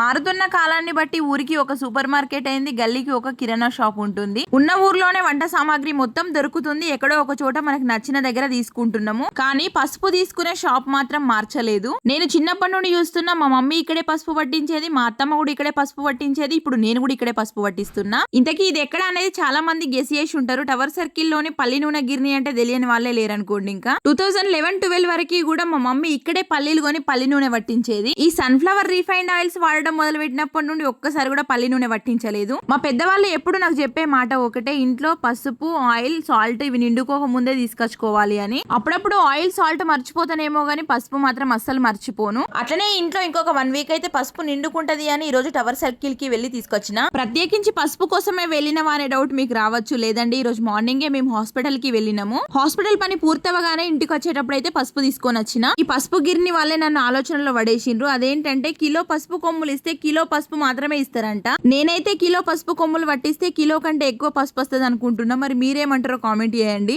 మారుతున్న కాలాన్ని బట్టి ఊరికి ఒక సూపర్ మార్కెట్ అయింది గల్లీకి ఒక కిరాణా షాప్ ఉంటుంది. ఉన్న ఊర్లోనే వంట సామాగ్రి మొత్తం దొరుకుతుంది. ఎక్కడో ఒక చోట మనకు నచ్చిన దగ్గర తీసుకుంటున్నాము. కానీ పసుపు తీసుకునే షాప్ మాత్రం మార్చలేదు. నేను చిన్నప్పటి నుండి చూస్తున్నా మా మమ్మీ ఇక్కడే పసుపు పట్టించేది మా అత్తమ్మ కూడా ఇక్కడే పసుపు పట్టించేది ఇప్పుడు నేను కూడా ఇక్కడే పసుపు పట్టిస్తున్నా. ఇంతకీ ఇది ఎక్కడ అనేది చాలా మంది గెస్ చేసి ఉంటారు. టవర్ సర్కిల్లోని పల్లి నూనె గిర్ని అంటే తెలియని వాళ్ళే లేరనుకోండి ఇంకా. టూ థౌసండ్ లెవెన్ ట్వెల్వ్ వరకు కూడా మా మమ్మీ ఇక్కడే పల్లీలు కొని పల్లి నూనె పట్టించేది. ఈ సన్ఫ్లవర్ రీఫైండ్ ఆయిల్స్ వాడడం మొదలు పెట్టినప్పటి నుండి ఒక్కసారి కూడా పల్లి నూనె పట్టించలేదు. మా పెద్దవాళ్ళు ఎప్పుడు నాకు చెప్పే మాట ఒకటే ఇంట్లో పసుపు ఆయిల్ సాల్ట్ ఇవి నిండుకోక ముందే తీసుకొచ్చుకోవాలి అని. అప్పుడప్పుడు ఆయిల్ సాల్ట్ మర్చిపోతానేమో గానీ పసుపు మాత్రం అస్సలు మర్చిపోను. అట్లనే ఇంట్లో ఇంకొక వన్ వీక్ అయితే పసుపు నిండుకుంటది అని ఈ రోజు టవర్ సర్కిల్కి వెళ్ళి తీసుకొచ్చిన. ప్రత్యేకించి పసుపు కోసమే వెళ్ళినవా అనే డౌట్ మీకు రావచ్చు. లేదండి ఈ రోజు మార్నింగే మేము హాస్పిటల్కి వెళ్ళినాము. హాస్పిటల్ పని పూర్తవగానే ఇంటికి వచ్చేటప్పుడు అయితే పసుపు తీసుకొని వచ్చిన. ఈ పసుపు గిరిని వాళ్ళే నన్ను ఆలోచనలో పడేసిండ్రు. అదేంటంటే కిలో పసుపు కొమ్ములు పట్టిస్తే కిలో పసుపు మాత్రమే ఇస్తారంట. నేనైతే కిలో పసుపు కొమ్ములు పట్టిస్తే కిలో కంటే ఎక్కువ పసుపు వస్తుంది అనుకుంటున్నా మరి మీరేమంటారో కామెంట్ చేయండి.